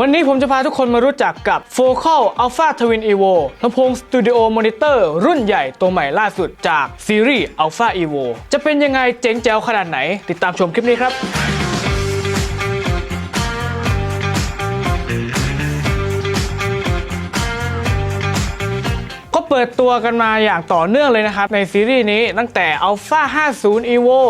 วันนี้ผมจะพาทุกคนมารู้จักกับ Focal Alpha Twin Evo ลำโพง Studio Monitor รุ่นใหญ่ตัวใหม่ล่าสุดจากซีรีส์ Alpha Evo จะเป็นยังไงเจ๋งแจ๋วขนาดไหน ติดตามชมคลิปนี้ครับ เปิดตัวกันมาอย่างต่อเนื่องเลยนะครับในซีรีส์นี้ตั้งแต่ Alpha 50 Evo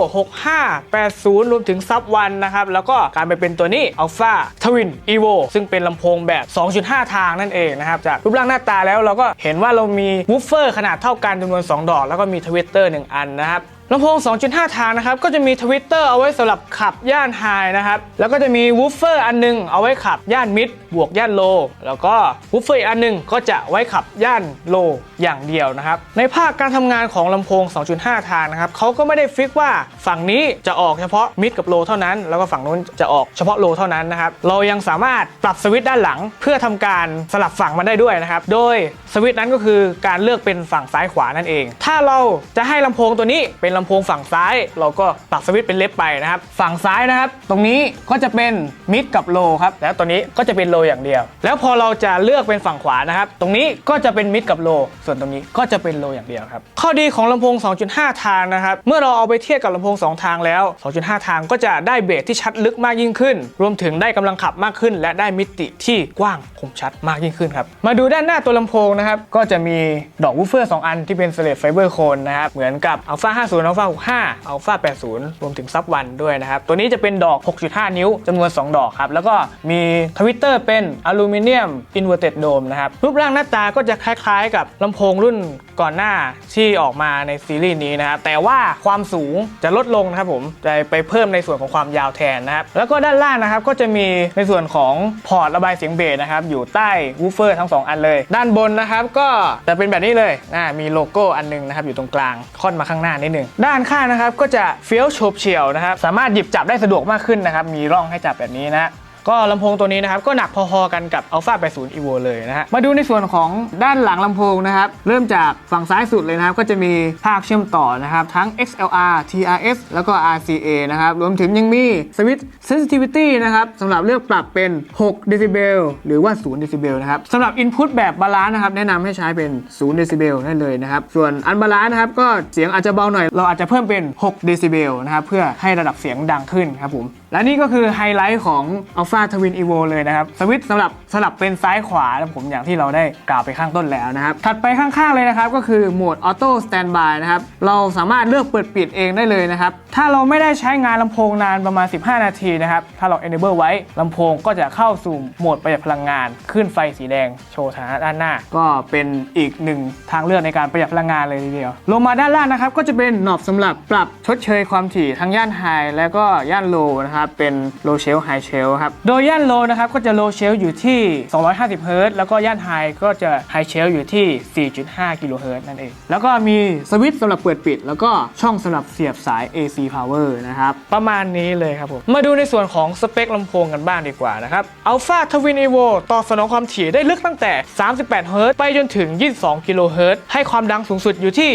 65 80 รวมถึง Sub 1นะครับแล้วก็การไปเป็นตัวนี้ Alpha Twin Evo ซึ่งเป็นลำโพงแบบ 2.5 ทางนั่นเองนะครับจากรูปร่างหน้าตาแล้วเราก็เห็นว่าเรามีวูฟเฟอร์ขนาดเท่ากันจำนวน 2 ดอก แล้วก็มีทวิตเตอร์1อันนะครับ ลำโพง 2.5 ทางนะครับ ก็จะมีทวิตเตอร์เอาไว้สำหรับขับย่านไฮนะครับ แล้วก็จะมีวูฟเฟอร์อันหนึงเอาไว้ขับย่านมิดบวกย่านโล แล้วก็วูฟเฟอร์อีกอันหนึงก็จะไว้ขับย่านโลอย่างเดียวนะครับ ในภาคการทำงานของลำโพง 2.5 ทางนะครับเขาก็ไม่ได้ฟิกว่าฝั่งนี้จะออกเฉพาะมิดกับโลเท่านั้น แล้วก็ฝั่งนู้นจะออกเฉพาะโลเท่านั้นนะครับ เรายังสามารถปรับสวิตช์ด้านหลัง เพื่อทำการสลับฝั่งมันได้ด้วยนะครับ โดยสวิตช์นั้นก็คือการเลือกเป็นฝั่งซ้ายขวานั่นเอง ถ้าเราจะให้ลำโพงตัวนี้เป็นลำโพงฝั่งซ้าย เราก็ปรับสวิตช์เป็นเลฟไปนะครับ ฝั่งซ้ายนะครับ ตรงนี้ก็จะเป็นมิดกับโลครับ แล้วตัวนี้ก็จะเป็นโลอย่างเดียว แล้วพอเราจะเลือกเป็นฝั่งขวานะครับ ตรงนี้ก็จะเป็นมิดกับโล ส่วนตรงนี้ก็จะเป็นโลอย่างเดียวครับ ข้อดีของลำโพง 2.5 ทางนะครับ เมื่อเราเอาไปเทียบกับลำโพง 2 ทางแล้ว 2.5 ทางก็จะได้เบสที่ชัดลึกมากยิ่งขึ้น รวมถึงได้กำลังขับมากขึ้น และได้มิติที่กว้างคมชัดมากยิ่งขึ้นครับ มาดูด้านหน้าตัวลำโพงนะครับ ก็จะมีดอกวูฟเฟอร์ 2 อันที่เป็นสเลดไฟเบอร์โคนนะครับ เหมือนกับ Alpha 50 Alpha 65 Alpha 80 รวมถึงซับวันด้วยนะครับ ตัวนี้จะเป็นดอก 6.5 นิ้วจำนวน 2 ดอกครับ แล้วก็มีทวิตเตอร์เป็นอลูมิเนียมอินเวอร์เต็ดโดมนะครับ รูปร่างหน้าตาก็จะคล้ายๆ กับลำโพงรุ่นก่อนหน้าที่ออกมาในซีรีส์นี้นะครับ แต่ว่าความสูงจะลดลงนะครับผมจะไปเพิ่มในส่วนของความยาวแทนนะครับ แล้วก็ด้านล่างนะครับก็จะมีในส่วนของพอร์ตระบายเสียงเบสนะครับอยู่ใต้วูฟเฟอร์ทั้ง 2 อันเลย ด้านบนนะครับก็จะเป็นแบบนี้เลยอ่ามีโลโก้อันหนึงนะครับอยู่ตรงกลางค่อนมาข้างหน้านิดหนึงด้านข้างนะครับก็จะเฟี้ยวโฉบเฉี่ยวนะครับ สามารถหยิบจับได้สะดวกมากขึ้นนะครับ มีร่องให้จับแบบนี้นะ ก็ลำโพงตัวนี้นะครับก็หนักพอๆกันกับ Alpha 80 Evo เลยนะฮะมาดูในส่วนของด้านหลังลำโพงนะครับเริ่มจากฝั่งซ้ายสุดเลยนะครับก็จะมีภาคเชื่อมต่อนะครับทั้ง XLR TRS แล้วก็ RCA นะครับรวมถึงยังมีสวิตช์ sensitivity นะครับสำหรับเลือกปรับเป็น 6 decibel หรือว่า 0 decibel นะครับสำหรับ input แบบบาลานซ์นะครับแนะนำให้ใช้เป็น 0 decibel ได้เลยนะครับส่วนอันบาลานซ์นะครับก็เสียงอาจจะเบาหน่อย เราอาจจะเพิ่มเป็น 6 decibel นะครับเพื่อให้ระดับเสียงดังขึ้นครับผมและนี่ก็คือไฮไลท์ของ Alpha Twin Evo เลยนะครับสวิตช์สำหรับสลับเป็นซ้ายขวานะผมอย่างที่เราได้กล่าวไปข้างต้นแล้วนะครับ ถัดไปข้างๆเลยนะครับ ก็คือโหมด Auto Standby นะครับ เราสามารถเลือกเปิดปิดเองได้เลยนะครับ ถ้าเราไม่ได้ใช้งานลำโพงนานประมาณ 15 นาทีนะครับ ถ้าเรา enable ไว้ลำโพงก็จะเข้าสู่โหมดประหยัดพลังงาน ขึ้นไฟสีแดงโชว์ฐานะด้านหน้า ก็เป็นอีกหนึ่งทางเลือกในการประหยัดพลังงานเลยทีเดียว ลงมาด้านล่างนะครับก็จะเป็นหนอบสำหรับปรับชดเชยความถี่ทั้งย่านไฮและก็ย่านโลนะครับเป็น low shell high shell ครับโดยย่านโลนะครับก็จะ low shell อยู่ที่ 250เฮิรตซ์แล้วก็ย่านไฮก็จะ high shell อยู่ที่ 4.5กิโลเฮิรตซ์นั่นเอง แล้วก็มีสวิตช์สำหรับเปิดปิด แล้วก็ช่องสำหรับเสียบสาย AC power นะครับ ประมาณนี้เลยครับผม มาดูในส่วนของสเปคลำโพงกันบ้างดีกว่านะครับ Alpha Twin Evo ตอบสนองความถี่ได้ลึกตั้งแต่ 38เฮิรตซ์ไปจนถึง 22กิโลเฮิรตซ์ให้ความดังสูงสุดอยู่ที่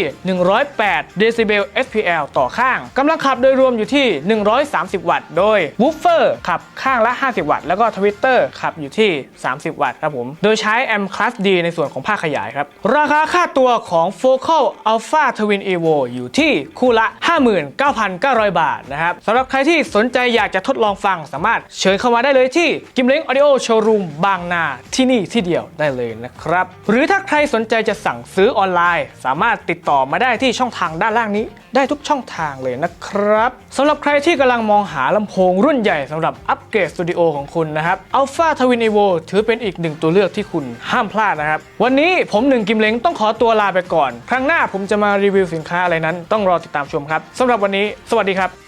108เดซิเบล SPL ต่อข้างกำลังขับโดยรวมอยู่ที่ 130 วัตต์ โดยวูฟเฟอร์ขับข้างละ 50วัตต์ แล้วก็ทวิตเตอร์ขับอยู่ที่ 30 วัตต์ครับผม โดยใช้แอมคลาส D ในส่วนของภาคขยายครับ ราคาค่าตัวของ Focal Alpha Twin Evo อยู่ที่คู่ละ 59,900 บาทนะครับสำหรับใครที่สนใจอยากจะทดลองฟังสามารถเชิญเข้ามาได้เลยที่กิมเล้งออดิโอโชว์รูมบางนาที่นี่ที่เดียวได้เลยนะครับ หรือถ้าใครสนใจจะสั่งซื้อออนไลน์ สามารถติดต่อมาได้ที่ช่องทางด้านล่างนี้ ได้ทุกช่องทางเลยนะครับสำหรับใครที่กำลังมองหาลำโพงรุ่นใหญ่สำหรับอัปเกรดสตูดิโอของคุณนะครับ Alpha Twin Evo ถือเป็นอีกหนึ่งตัวเลือกที่คุณห้ามพลาดนะครับ วันนี้ผมหนึ่งกิมเล้งต้องขอตัวลาไปก่อน ครั้งหน้าผมจะมารีวิวสินค้าอะไรนั้น ต้องรอติดตามชมครับสำหรับวันนี้ สวัสดีครับ